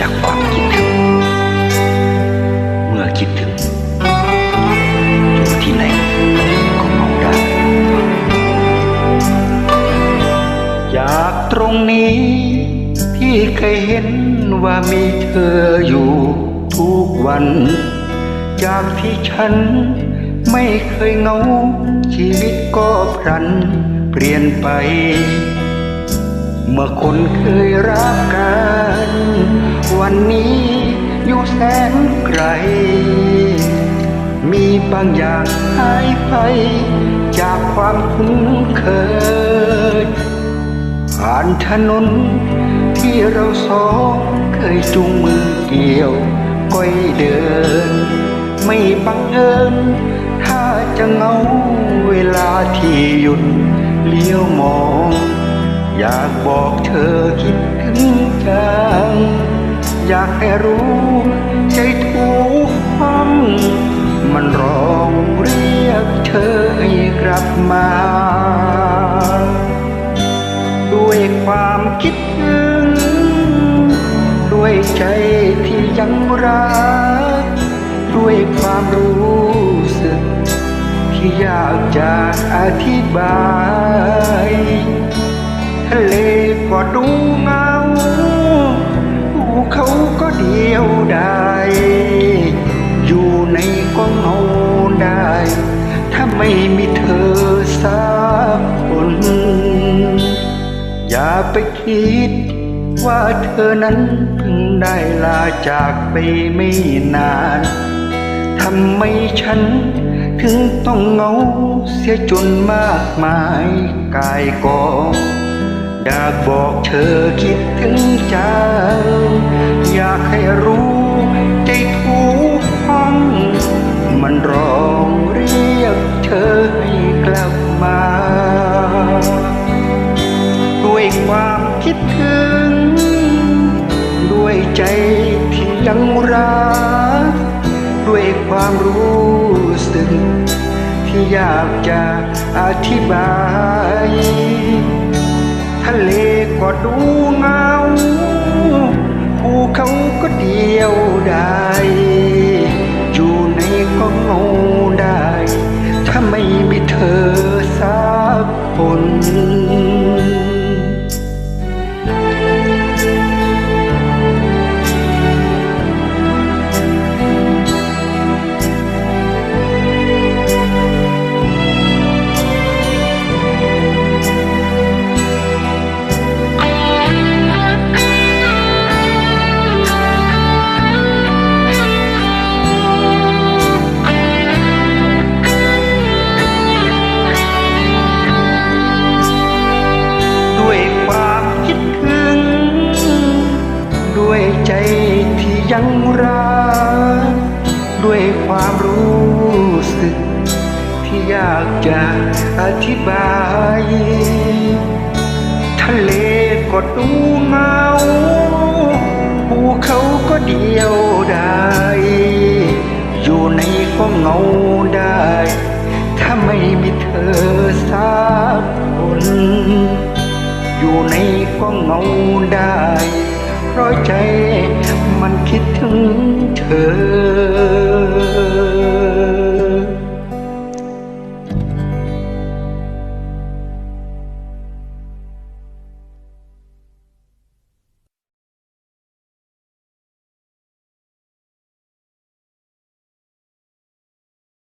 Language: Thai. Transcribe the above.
จากความคิดถึง เมื่อคิดถึงอยู่ที่ไหนก็มองได้จากตรงนี้ที่เคยเห็นว่ามีเธออยู่ทุกวัน จากที่ฉันไม่เคยเงาชีวิตก็พลันเปลี่ยนไป เมื่อคนเคยรักกัน วันนี้อยู่แสนไกล มีบางอย่างหายไป จากความคุ้นเคย ผ่านถนนที่เราสองเคยจูงมือเกี่ยวก้อยเดิน ไม่บังเอิญ ถ้าจะเหงาเวลาที่หยุดเลี้ยวมอง อยากบอกเธอคิดถึงจังอยากให้รู้ใจทุกห้องมันร้องเรียกเธอให้กลับมา ด้วยความคิดถึง ด้วยใจที่ยังรัก ด้วยความรู้สึก ที่อยากจะอธิบาย ทะเลก็ดูเงาภูเขาก็เดียวดายอยู่ในก็เหงาได้ ถ้าไม่มีเธอสักคน อย่าไปคิดว่าเธอนั้นเพิ่งได้ลาจากไปไม่นานทำไมฉันถึงต้องเหงาเสียจนมากมายกายกอง อยากบอกเธอคิดถึงจังอยากให้รู้ใจทุกห้องมันร้องเรียกเธอให้กลับมา ด้วยความคิดถึง ด้วยใจที่ยังรัก ด้วยความรู้สึกที่อยากจะอธิบาย ดูเงาภูเขาก็เดียวดาย ยังรักด้วยความรู้สึก ที่ยากจะอธิบาย ทะเลก็ดูเงาภูเขาก็เดียวดายอยู่ในก็เงาได้ ถ้าไม่มีเธอสักคน อยู่ในก็เงาได้ เพราะใจมันคิดถึงเธอ